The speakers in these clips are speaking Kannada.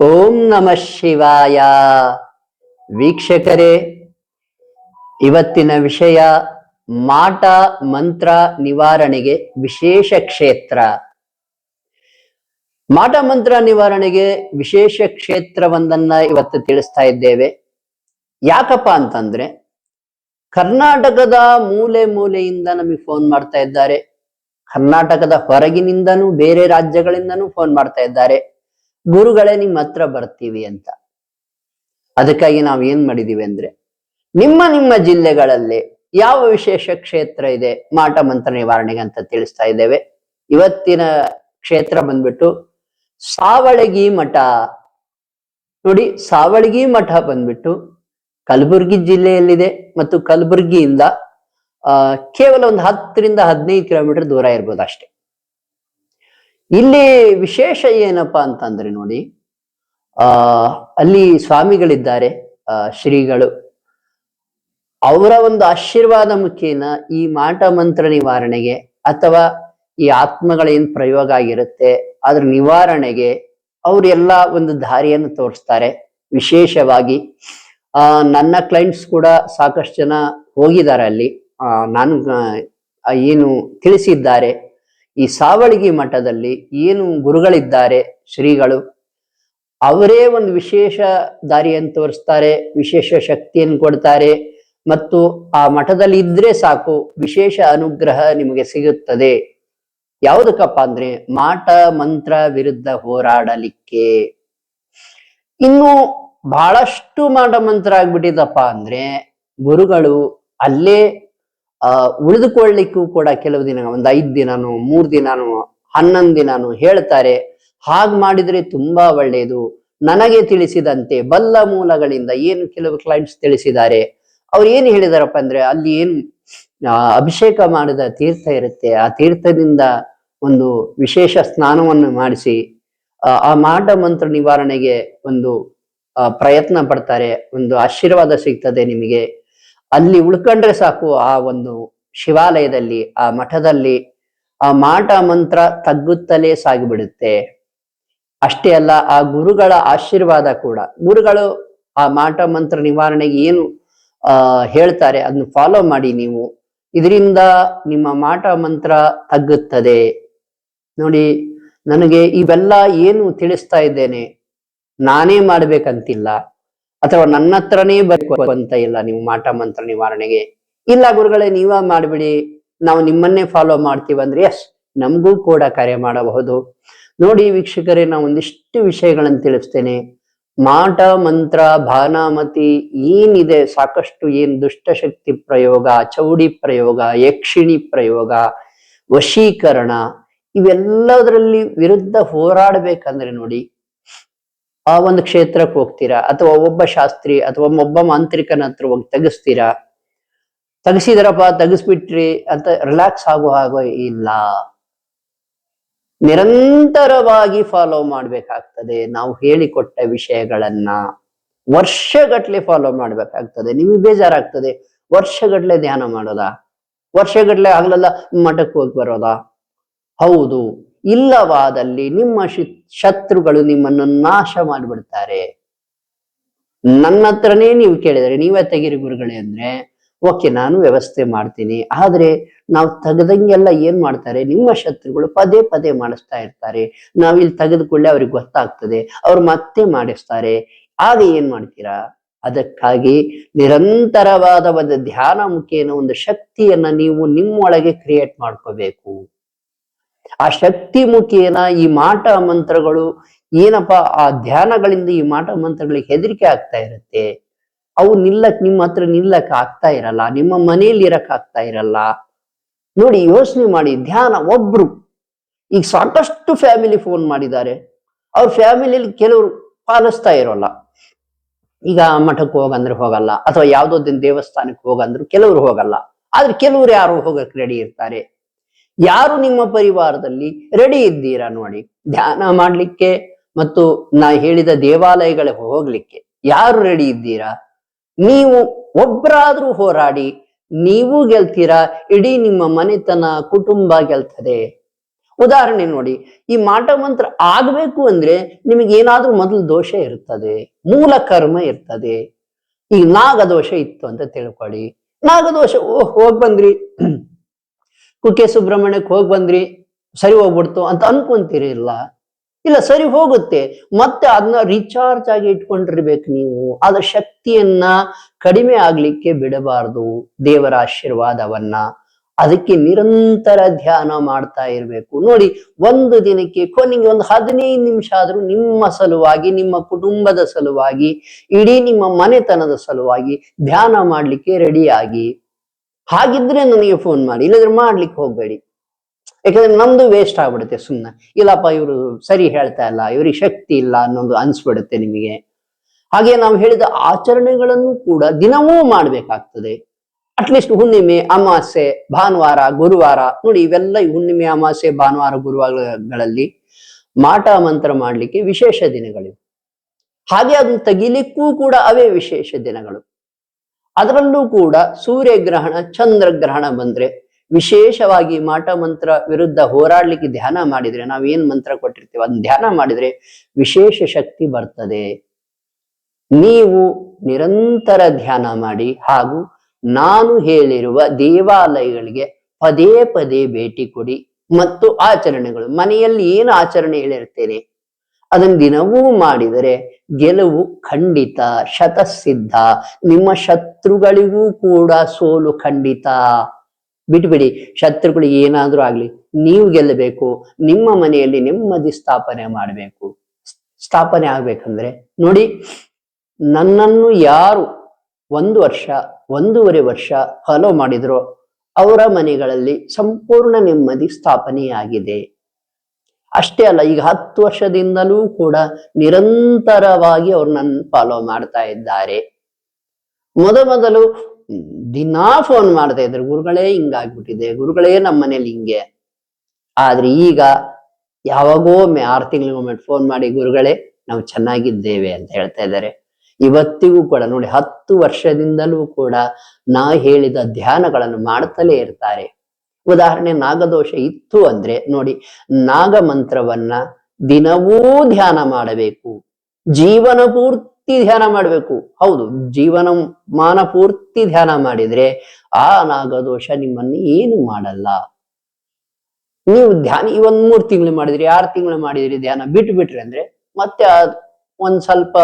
ಓಂ ನಮಃ ಶಿವಾಯ. ವೀಕ್ಷಕರೇ, ಇವತ್ತಿನ ವಿಷಯ ಮಾಟ ಮಂತ್ರ ನಿವಾರಣೆಗೆ ವಿಶೇಷ ಕ್ಷೇತ್ರ. ಮಾಟ ಮಂತ್ರ ನಿವಾರಣೆಗೆ ವಿಶೇಷ ಕ್ಷೇತ್ರವೊಂದನ್ನ ಇವತ್ತು ತಿಳಿಸ್ತಾ ಇದ್ದೇವೆ. ಯಾಕಪ್ಪ ಅಂತಂದ್ರೆ, ಕರ್ನಾಟಕದ ಮೂಲೆ ಮೂಲೆಯಿಂದ ನಮಗೆ ಫೋನ್ ಮಾಡ್ತಾ ಇದ್ದಾರೆ. ಕರ್ನಾಟಕದ ಹೊರಗಿನಿಂದನೂ ಬೇರೆ ರಾಜ್ಯಗಳಿಂದನೂ ಫೋನ್ ಮಾಡ್ತಾ ಇದ್ದಾರೆ. ಗುರುಗಳೇ ನಿಮ್ಮ ಹತ್ರ ಬರ್ತೀವಿ ಅಂತ. ಅದಕ್ಕಾಗಿ ನಾವು ಏನ್ ಮಾಡಿದೀವಿ ಅಂದ್ರೆ, ನಿಮ್ಮ ನಿಮ್ಮ ಜಿಲ್ಲೆಗಳಲ್ಲಿ ಯಾವ ವಿಶೇಷ ಕ್ಷೇತ್ರ ಇದೆ? ಮಾಟ ಮಂತ್ರ ನಿವಾರಣೆಗೆ ಅಂತ ತಿಳಿಸ್ತಾ ಇದ್ದೇವೆ. ಇವತ್ತಿನ ಕ್ಷೇತ್ರ ಬಂದ್ಬಿಟ್ಟು ಸಾವಳಗಿ ಮಠ. ನೋಡಿ, ಸಾವಳಗಿ ಮಠ ಬಂದ್ಬಿಟ್ಟು ಕಲಬುರಗಿ ಜಿಲ್ಲೆಯಲ್ಲಿದೆ ಮತ್ತು ಕಲಬುರಗಿಯಿಂದ ಕೇವಲ ಒಂದು ಹತ್ತರಿಂದ ಹದಿನೈದು ಕಿಲೋಮೀಟರ್ ದೂರ ಇರ್ಬೋದು ಅಷ್ಟೇ. ಇಲ್ಲಿ ವಿಶೇಷ ಏನಪ್ಪಾ ಅಂತಂದ್ರೆ ನೋಡಿ, ಆ, ಅಲ್ಲಿ ಸ್ವಾಮಿಗಳಿದ್ದಾರೆ, ಆ, ಶ್ರೀಗಳು. ಅವರ ಒಂದು ಆಶೀರ್ವಾದ ಮುಖೇನ ಈ ಮಾಟ ಮಂತ್ರ ನಿವಾರಣೆಗೆ ಅಥವಾ ಈ ಆತ್ಮಗಳ ಏನ್ ಪ್ರಯೋಗ ಆಗಿರುತ್ತೆ, ಅದ್ರ ನಿವಾರಣೆಗೆ ಅವರೆಲ್ಲ ಒಂದು ದಾರಿಯನ್ನು ತೋರಿಸ್ತಾರೆ ವಿಶೇಷವಾಗಿ. ಆ, ನನ್ನ ಕ್ಲೈಂಟ್ಸ್ ಕೂಡ ಸಾಕಷ್ಟು ಜನ ಹೋಗಿದ್ದಾರೆ ಅಲ್ಲಿ. ಆ, ನಾನು ಏನು ತಿಳಿಸಿದ್ದಾರೆ. ಈ ಸಾವಳಗಿ ಮಠದಲ್ಲಿ ಏನು ಗುರುಗಳಿದ್ದಾರೆ, ಶ್ರೀಗಳು, ಅವರೇ ಒಂದು ವಿಶೇಷ ದಾರಿಯನ್ನು ತೋರಿಸ್ತಾರೆ, ವಿಶೇಷ ಶಕ್ತಿಯನ್ನು ಕೊಡ್ತಾರೆ ಮತ್ತು ಆ ಮಠದಲ್ಲಿ ಇದ್ರೆ ಸಾಕು, ವಿಶೇಷ ಅನುಗ್ರಹ ನಿಮಗೆ ಸಿಗುತ್ತದೆ. ಯಾವುದಕ್ಕಪ್ಪ ಅಂದ್ರೆ ಮಾಟ ಮಂತ್ರ ವಿರುದ್ಧ ಹೋರಾಡಲಿಕ್ಕೆ. ಇನ್ನು ಬಹಳಷ್ಟು ಮಾಟ ಮಂತ್ರ ಆಗ್ಬಿಟ್ಟಿದಪ್ಪ ಅಂದ್ರೆ ಗುರುಗಳು ಅಲ್ಲೇ ಆ ಉಳಿದುಕೊಳ್ಳಿಕ್ಕೂ ಕೂಡ ಕೆಲವು ದಿನ ಒಂದು ಐದ್ ದಿನಾನು ಮೂರ್ ದಿನಾನು ಹನ್ನೊಂದು ದಿನಾನು ಹೇಳ್ತಾರೆ ಹಾಗ್ ಮಾಡಿದ್ರೆ ತುಂಬಾ ಒಳ್ಳೆಯದು. ನನಗೆ ತಿಳಿಸಿದಂತೆ ಬಲ್ಲ ಮೂಲಗಳಿಂದ ಏನು ಕೆಲವು ಕ್ಲೈಂಟ್ಸ್ ತಿಳಿಸಿದ್ದಾರೆ. ಅವ್ರು ಏನ್ ಹೇಳಿದಾರಪ್ಪ ಅಂದ್ರೆ ಅಲ್ಲಿ ಏನು ಅಭಿಷೇಕ ಮಾಡಿದ ತೀರ್ಥ ಇರುತ್ತೆ ಆ ತೀರ್ಥದಿಂದ ಒಂದು ವಿಶೇಷ ಸ್ನಾನವನ್ನು ಮಾಡಿಸಿ ಆ, ಮಾಟ ಮಂತ್ರ ನಿವಾರಣೆಗೆ ಒಂದು ಪ್ರಯತ್ನ ಪಡ್ತಾರೆ ಒಂದು ಆಶೀರ್ವಾದ ಸಿಗ್ತದೆ ನಿಮಗೆ. ಅಲ್ಲಿ ಉಳ್ಕೊಂಡ್ರೆ ಸಾಕು ಆ ಒಂದು ಶಿವಾಲಯದಲ್ಲಿ, ಆ ಮಠದಲ್ಲಿ. ಆ ಮಾಟ ಮಂತ್ರ ತಗ್ಗುತ್ತಲೇ ಸಾಗಿಬಿಡುತ್ತೆ. ಅಷ್ಟೇ ಅಲ್ಲ, ಆ ಗುರುಗಳ ಆಶೀರ್ವಾದ ಕೂಡ. ಗುರುಗಳು ಆ ಮಾಟ ಮಂತ್ರ ನಿವಾರಣೆಗೆ ಏನು, ಆ, ಹೇಳ್ತಾರೆ ಅದನ್ನು ಫಾಲೋ ಮಾಡಿ ನೀವು. ಇದರಿಂದ ನಿಮ್ಮ ಮಾಟ ಮಂತ್ರ ತಗ್ಗುತ್ತದೆ. ನೋಡಿ, ನನಗೆ ಇವೆಲ್ಲ ಏನು ತಿಳಿಸ್ತಾ ಇದ್ದೇನೆ? ನಾನೇ ಮಾಡ್ಬೇಕಂತಿಲ್ಲ. ಅಥವಾ ನನ್ನ ಹತ್ರನೇ ಅಂತ ಇಲ್ಲ, ನೀವು ಮಾಟ ಮಂತ್ರ ನಿವಾರಣೆಗೆ. ಇಲ್ಲ ಗುರುಗಳೇ, ನೀವ ಮಾಡ್ಬಿಡಿ. ನಾವು ನಿಮ್ಮನ್ನೇ ಫಾಲೋ ಮಾಡ್ತೀವಂದ್ರೆ ಎಸ್ ನಮಗೂ ಕೂಡ ಕರೆ ಮಾಡಬಹುದು. ನೋಡಿ ವೀಕ್ಷಕರೇ ನಾವು ಒಂದಿಷ್ಟು ವಿಷಯಗಳನ್ನು ತಿಳಿಸ್ತೇನೆ. ಮಾಟ, ಮಂತ್ರ, ಭಾನಾಮತಿ, ಏನಿದೆ, ಸಾಕಷ್ಟು ಏನ್ ದುಷ್ಟಶಕ್ತಿ ಪ್ರಯೋಗ, ಚೌಡಿ ಪ್ರಯೋಗ, ಯಕ್ಷಿಣಿ ಪ್ರಯೋಗ, ವಶೀಕರಣ, ಇವೆಲ್ಲದರಲ್ಲಿ ವಿರುದ್ಧ ಹೋರಾಡ್ಬೇಕಂದ್ರೆ ನೋಡಿ ಆ ಒಂದು ಕ್ಷೇತ್ರಕ್ಕೆ ಹೋಗ್ತೀರಾ? ಅಥವಾ ಒಬ್ಬ ಶಾಸ್ತ್ರಿ ಅಥವಾ ಒಬ್ಬ ಮಾಂತ್ರಿಕನ ಹತ್ರ ಹೋಗಿ ತೆಗಿಸ್ತೀರಾ? ತೆಗಿಸಿದ್ರಪ್ಪ, ತೆಗಿಸ್ಬಿಟ್ರಿ ಅಂತ ರಿಲ್ಯಾಕ್ಸ್ ಆಗೋ ಹಾಗೋ ಇಲ್ಲ. ನಿರಂತರವಾಗಿ ಫಾಲೋ ಮಾಡ್ಬೇಕಾಗ್ತದೆ. ನಾವು ಹೇಳಿಕೊಟ್ಟ ವಿಷಯಗಳನ್ನ ವರ್ಷಗಟ್ಲೆ ಫಾಲೋ ಮಾಡ್ಬೇಕಾಗ್ತದೆ. ನಿಮಗೆ ಬೇಜಾರಾಗ್ತದೆ. ವರ್ಷಗಟ್ಲೆ ಧ್ಯಾನ ಮಾಡೋದಾ? ವರ್ಷಗಟ್ಲೆ ಆಗ್ಲಲ್ಲ ಮಠಕ್ಕೆ ಹೋಗಿ ಬರೋದಾ? ಹೌದು. ಇಲ್ಲವಾದಲ್ಲಿ ನಿಮ್ಮ ಶತ್ರುಗಳು ನಿಮ್ಮನ್ನು ನಾಶ ಮಾಡಿಬಿಡ್ತಾರೆ. ನನ್ನ ಹತ್ರನೇ ನೀವು ಕೇಳಿದರೆ, ನೀವೇ ತೆಗಿರಿ ಗುರುಗಳೇ ಅಂದ್ರೆ, ಓಕೆ, ನಾನು ವ್ಯವಸ್ಥೆ ಮಾಡ್ತೀನಿ. ಆದ್ರೆ ನಾವು ತೆಗೆದಂಗೆಲ್ಲ ಏನ್ ಮಾಡ್ತಾರೆ? ನಿಮ್ಮ ಶತ್ರುಗಳು ಪದೇ ಪದೇ ಮಾಡಿಸ್ತಾ ಇರ್ತಾರೆ. ನಾವಿಲ್ಲಿ ತೆಗೆದುಕೊಳ್ಳೆ ಅವ್ರಿಗೆ ಗೊತ್ತಾಗ್ತದೆ. ಅವ್ರು ಮತ್ತೆ ಮಾಡಿಸ್ತಾರೆ. ಆಗ ಏನ್ ಮಾಡ್ತೀರಾ? ಅದಕ್ಕಾಗಿ ನಿರಂತರವಾದ ಒಂದು ಧ್ಯಾನ ಮುಖೇನ ಒಂದು ಶಕ್ತಿಯನ್ನ ನೀವು ನಿಮ್ಮೊಳಗೆ ಕ್ರಿಯೇಟ್ ಮಾಡ್ಕೋಬೇಕು. ಆ ಶಕ್ತಿ ಮುಖೇನ ಈ ಮಾಟ ಮಂತ್ರಗಳು ಏನಪ್ಪಾ ಆ ಧ್ಯಾನಗಳಿಂದ ಈ ಮಾಟ ಮಂತ್ರಗಳಿಗೆ ಹೆದರಿಕೆ ಆಗ್ತಾ ಇರುತ್ತೆ. ಅವು ನಿಲ್ಲಕ್ ನಿಮ್ಮ ಹತ್ರ ನಿಲ್ಲಕ್ ಆಗ್ತಾ ಇರಲ್ಲ, ನಿಮ್ಮ ಮನೆಯಲ್ಲಿ ಇರಕ್ ಆಗ್ತಾ ಇರಲ್ಲ. ನೋಡಿ ಯೋಚನೆ ಮಾಡಿ, ಧ್ಯಾನ ಒಬ್ರು. ಈಗ ಸಾಕಷ್ಟು ಫ್ಯಾಮಿಲಿ ಫೋನ್ ಮಾಡಿದ್ದಾರೆ. ಅವ್ರ ಫ್ಯಾಮಿಲಿಯಲ್ಲಿ ಕೆಲವರು ಪಾಲಿಸ್ತಾ ಇರೋಲ್ಲ. ಈಗ ಮಠಕ್ಕೆ ಹೋಗಂದ್ರೆ ಹೋಗಲ್ಲ, ಅಥವಾ ಯಾವುದೋ ದೇವಸ್ಥಾನಕ್ಕೆ ಹೋಗಂದ್ರು ಕೆಲವರು ಹೋಗಲ್ಲ. ಆದ್ರೆ ಕೆಲವರು ಯಾರು ಹೋಗಕ್ ರೆಡಿ ಇರ್ತಾರೆ? ಯಾರು ನಿಮ್ಮ ಪರಿವಾರದಲ್ಲಿ ರೆಡಿ ಇದ್ದೀರಾ ನೋಡಿ. ಧ್ಯಾನ ಮಾಡ್ಲಿಕ್ಕೆ ಮತ್ತು ನಾ ಹೇಳಿದ ದೇವಾಲಯಗಳಿಗೆ ಹೋಗ್ಲಿಕ್ಕೆ ಯಾರು ರೆಡಿ ಇದ್ದೀರಾ? ನೀವು ಒಬ್ಬರಾದ್ರೂ ಹೋರಾಡಿ, ನೀವು ಗೆಲ್ತೀರಾ? ಇಡೀ ನಿಮ್ಮ ಮನೆತನ, ಕುಟುಂಬ ಗೆಲ್ತದೆ. ಉದಾಹರಣೆ ನೋಡಿ, ಈ ಮಾಟ ಮಂತ್ರ ಆಗ್ಬೇಕು ಅಂದ್ರೆ ನಿಮಗೆ ಏನಾದ್ರೂ ಮೊದಲು ದೋಷ ಇರ್ತದೆ, ಮೂಲ ಕರ್ಮ ಇರ್ತದೆ. ಈಗ ನಾಗದೋಷ ಇತ್ತು ಅಂತ ತಿಳ್ಕೊಳ್ಳಿ. ನಾಗದೋಷ ಓ ಹೋಗ್ ಬಂದ್ರಿ. ಕುಕ್ಕೆ ಸುಬ್ರಹ್ಮಣ್ಯಕ್ಕೆ ಹೋಗಿ ಬಂದ್ರಿ, ಸರಿ ಹೋಗ್ಬಿಡ್ತು ಅಂತ ಅನ್ಕೊಂತೀರಿ ಇಲ್ಲ? ಸರಿ ಹೋಗುತ್ತೆ. ಮತ್ತೆ ಅದನ್ನ ರಿಚಾರ್ಜ್ ಆಗಿ ಇಟ್ಕೊಂಡಿರ್ಬೇಕು ನೀವು. ಅದ ಶಕ್ತಿಯನ್ನ ಕಡಿಮೆ ಆಗ್ಲಿಕ್ಕೆ ಬಿಡಬಾರ್ದು ದೇವರ ಆಶೀರ್ವಾದವನ್ನ. ಅದಕ್ಕೆ ನಿರಂತರ ಧ್ಯಾನ ಮಾಡ್ತಾ ಇರ್ಬೇಕು. ನೋಡಿ, ಒಂದು ದಿನಕ್ಕೆ ಕೊನೆಗೆ ಒಂದು ಹದಿನೈದು ನಿಮಿಷ ಆದ್ರೂ ನಿಮ್ಮ ಸಲುವಾಗಿ, ನಿಮ್ಮ ಕುಟುಂಬದ ಸಲುವಾಗಿ, ಇಡೀ ನಿಮ್ಮ ಮನೆತನದ ಸಲುವಾಗಿ ಧ್ಯಾನ ಮಾಡ್ಲಿಕ್ಕೆ ರೆಡಿ ಆಗಿ. ಹಾಗಿದ್ರೆ ನನಗೆ ಫೋನ್ ಮಾಡಿ, ಇಲ್ಲದ್ರೆ ಮಾಡ್ಲಿಕ್ಕೆ ಹೋಗ್ಬೇಡಿ. ಯಾಕಂದ್ರೆ ನಮ್ದು ವೇಸ್ಟ್ ಆಗ್ಬಿಡುತ್ತೆ ಸುಮ್ಮನೆ ಇಲ್ಲಪ್ಪ, ಇವರು ಸರಿ ಹೇಳ್ತಾ ಇಲ್ಲ, ಇವ್ರಿಗೆ ಶಕ್ತಿ ಇಲ್ಲ ಅನ್ನೋದು ಅನ್ಸ್ಬಿಡುತ್ತೆ ನಿಮಗೆ. ಹಾಗೆ ನಾವು ಹೇಳಿದ ಆಚರಣೆಗಳನ್ನು ಕೂಡ ದಿನವೂ ಮಾಡ್ಬೇಕಾಗ್ತದೆ. ಅಟ್ಲೀಸ್ಟ್ ಹುಣ್ಣಿಮೆ, ಅಮಾಸೆ, ಭಾನುವಾರ, ಗುರುವಾರ, ನೋಡಿ ಇವೆಲ್ಲ ಹುಣ್ಣಿಮೆ ಅಮಾವಾಸ್ಯೆ ಭಾನುವಾರ, ಗುರುವಾರಗಳಲ್ಲಿ ಮಾಟ ಮಂತ್ರ ಮಾಡ್ಲಿಕ್ಕೆ ವಿಶೇಷ ದಿನಗಳಿವೆ. ಹಾಗೆ ಅದನ್ನು ತೆಗಿಲಿಕ್ಕೂ ಕೂಡ ಅವೇ ವಿಶೇಷ ದಿನಗಳು. ಅದರಲ್ಲೂ ಕೂಡ ಸೂರ್ಯಗ್ರಹಣ, ಚಂದ್ರಗ್ರಹಣ ಬಂದ್ರೆ ವಿಶೇಷವಾಗಿ ಮಾಟ ಮಂತ್ರ ವಿರುದ್ಧ ಹೋರಾಡ್ಲಿಕ್ಕೆ ಧ್ಯಾನ ಮಾಡಿದ್ರೆ ನಾವೇನ್ ಮಂತ್ರ ಕೊಟ್ಟಿರ್ತೀವಿ ಅದನ್ನ ಧ್ಯಾನ ಮಾಡಿದ್ರೆ ವಿಶೇಷ ಶಕ್ತಿ ಬರ್ತದೆ. ನೀವು ನಿರಂತರ ಧ್ಯಾನ ಮಾಡಿ ಹಾಗೂ ನಾನು ಹೇಳಿರುವ ದೇವಾಲಯಗಳಿಗೆ ಪದೇ ಪದೇ ಭೇಟಿ ಕೊಡಿ ಮತ್ತು ಆಚರಣೆಗಳು ಮನೆಯಲ್ಲಿ ಏನು ಆಚರಣೆ ಹೇಳಿರ್ತೇನೆ ಅದನ್ನು ದಿನವೂ ಮಾಡಿದರೆ ಗೆಲುವು ಖಂಡಿತ ಶತಸಿದ್ಧ. ನಿಮ್ಮ ಶತ್ರುಗಳಿಗೂ ಕೂಡ ಸೋಲು ಖಂಡಿತ. ಬಿಟ್ಬಿಡಿ, ಶತ್ರುಗಳು ಏನಾದ್ರೂ ಆಗ್ಲಿ, ನೀವು ಗೆಲ್ಲಬೇಕು, ನಿಮ್ಮ ಮನೆಯಲ್ಲಿ ನೆಮ್ಮದಿ ಸ್ಥಾಪನೆ ಮಾಡಬೇಕು. ಸ್ಥಾಪನೆ ಆಗ್ಬೇಕಂದ್ರೆ, ನೋಡಿ, ನನ್ನನ್ನು ಯಾರು ಒಂದು ವರ್ಷ, ಒಂದೂವರೆ ವರ್ಷ ಫಾಲೋ ಮಾಡಿದ್ರೋ, ಅವರ ಮನೆಗಳಲ್ಲಿ ಸಂಪೂರ್ಣ ನೆಮ್ಮದಿ ಸ್ಥಾಪನೆಯಾಗಿದೆ. ಅಷ್ಟೇ ಅಲ್ಲ, ಈಗ ಹತ್ತು ವರ್ಷದಿಂದಲೂ ಕೂಡ ನಿರಂತರವಾಗಿ ಅವ್ರು ನನ್ನ ಫಾಲೋ ಮಾಡ್ತಾ ಇದ್ದಾರೆ. ಮೊದ ಮೊದಲು ದಿನಾ ಫೋನ್ ಮಾಡ್ತಾ ಇದ್ರು, ಗುರುಗಳೇ ಹಿಂಗಾಗ್ಬಿಟ್ಟಿದೆ, ಗುರುಗಳೇ ನಮ್ಮ ಮನೇಲಿ ಹಿಂಗೆ. ಆದ್ರೆ ಈಗ ಯಾವಾಗೋ ಒಮ್ಮೆ ಆರು ತಿಂಗಳಿಗೊಮ್ಮೆ ಫೋನ್ ಮಾಡಿ, ಗುರುಗಳೇ ನಾವು ಚೆನ್ನಾಗಿದ್ದೇವೆ ಅಂತ ಹೇಳ್ತಾ ಇದ್ದಾರೆ. ಇವತ್ತಿಗೂ ಕೂಡ ನೋಡಿ, ಹತ್ತು ವರ್ಷದಿಂದಲೂ ಕೂಡ ನಾ ಹೇಳಿದ ಧ್ಯಾನಗಳನ್ನು ಮಾಡ್ತಲೇ ಇರ್ತಾರೆ. ಉದಾಹರಣೆ ನಾಗದೋಷ ಇತ್ತು ಅಂದ್ರೆ ನೋಡಿ ನಾಗ ಮಂತ್ರವನ್ನ ದಿನವೂ ಧ್ಯಾನ ಮಾಡಬೇಕು. ಜೀವನ ಪೂರ್ತಿ ಧ್ಯಾನ ಮಾಡಬೇಕು. ಹೌದು, ಜೀವನ ಮಾನ ಪೂರ್ತಿ ಧ್ಯಾನ ಮಾಡಿದ್ರೆ ಆ ನಾಗದೋಷ ನಿಮ್ಮನ್ನು ಏನು ಮಾಡಲ್ಲ. ನೀವು ಧ್ಯಾನ, ಈ ಒಂದ್ ಮೂರ್ ತಿಂಗಳು ಮಾಡಿದ್ರಿ, ಆರು ತಿಂಗಳು ಮಾಡಿದ್ರಿ ಧ್ಯಾನ ಬಿಟ್ಟು ಬಿಟ್ರಿ ಅಂದ್ರೆ ಮತ್ತೆ ಒಂದ್ ಸ್ವಲ್ಪ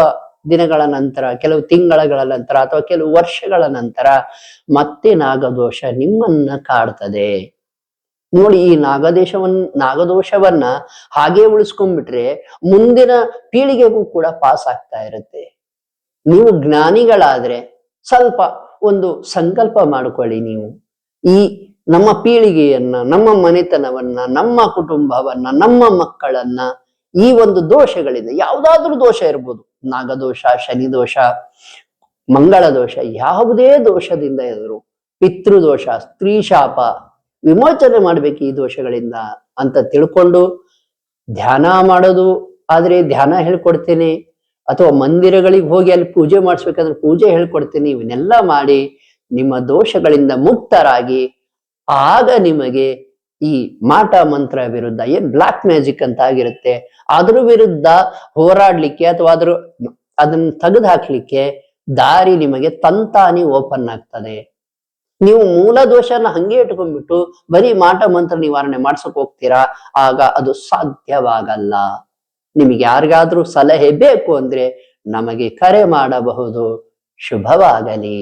ದಿನಗಳ ನಂತರ, ಕೆಲವು ತಿಂಗಳ ನಂತರ ಅಥವಾ ಕೆಲವು ವರ್ಷಗಳ ನಂತರ ಮತ್ತೆ ನಾಗದೋಷ ನಿಮ್ಮನ್ನ ಕಾಡ್ತದೆ. ನೋಡಿ ಈ ನಾಗದೇಶವನ್ನ ನಾಗದೋಷವನ್ನ ಹಾಗೆ ಉಳಿಸ್ಕೊಂಡ್ಬಿಟ್ರೆ ಮುಂದಿನ ಪೀಳಿಗೆಗೂ ಕೂಡ ಪಾಸ್ ಆಗ್ತಾ ಇರುತ್ತೆ. ನೀವು ಜ್ಞಾನಿಗಳಾದ್ರೆ ಸ್ವಲ್ಪ ಒಂದು ಸಂಕಲ್ಪ ಮಾಡ್ಕೊಳ್ಳಿ ನೀವು. ಈ ನಮ್ಮ ಪೀಳಿಗೆಯನ್ನ, ನಮ್ಮ ಮನೆತನವನ್ನ, ನಮ್ಮ ಕುಟುಂಬವನ್ನ, ನಮ್ಮ ಮಕ್ಕಳನ್ನ ಈ ಒಂದು ದೋಷಗಳಿಂದ ಯಾವುದಾದ್ರೂ ದೋಷ ಇರ್ಬೋದು. ನಾಗದೋಷ ಶನಿ ದೋಷ ಮಂಗಳ ದೋಷ ಯಾವುದೇ ದೋಷದಿಂದ ಎದುರು ಪಿತೃದೋಷ, ಸ್ತ್ರೀ ಶಾಪ, ವಿಮೋಚನೆ ಮಾಡ್ಬೇಕು ಈ ದೋಷಗಳಿಂದ ಅಂತ ತಿಳ್ಕೊಂಡು ಧ್ಯಾನ ಮಾಡೋದು. ಆದ್ರೆ ಧ್ಯಾನ ಹೇಳ್ಕೊಡ್ತೇನೆ. ಅಥವಾ ಮಂದಿರಗಳಿಗೆ ಹೋಗಿ ಅಲ್ಲಿ ಪೂಜೆ ಮಾಡಿಸ್ಬೇಕಾದ್ರೆ ಪೂಜೆ ಹೇಳ್ಕೊಡ್ತೇನೆ. ಇವನ್ನೆಲ್ಲ ಮಾಡಿ ನಿಮ್ಮ ದೋಷಗಳಿಂದ ಮುಕ್ತರಾಗಿ ಆಗ ನಿಮಗೆ ಈ ಮಾಟ ಮಂತ್ರ ವಿರುದ್ಧ ಏನ್ ಬ್ಲಾಕ್ ಮ್ಯಾಜಿಕ್ ಅಂತ ಆಗಿರುತ್ತೆ, ಅದ್ರ ವಿರುದ್ಧ ಹೋರಾಡ್ಲಿಕ್ಕೆ ಅಥವಾ ಅದ್ರ ಅದನ್ನ ತೆಗೆದು ಹಾಕ್ಲಿಕ್ಕೆ ದಾರಿ ನಿಮಗೆ ತಂತಾನಿ ಓಪನ್ ಆಗ್ತದೆ. ನೀವು ಮೂಲ ದೋಷನ ಹಂಗೆ ಇಟ್ಕೊಂಡ್ಬಿಟ್ಟು ಬರೀ ಮಾಟ ಮಂತ್ರ ನಿವಾರಣೆ ಮಾಡ್ಸಕ್ ಹೋಗ್ತೀರಾ, ಆಗ ಅದು ಸಾಧ್ಯವಾಗಲ್ಲ. ನಿಮಗೆ ಯಾರಿಗಾದ್ರೂ ಸಲಹೆ ಬೇಕು ಅಂದ್ರೆ ನಮಗೆ ಕರೆ ಮಾಡಬಹುದು. ಶುಭವಾಗಲಿ.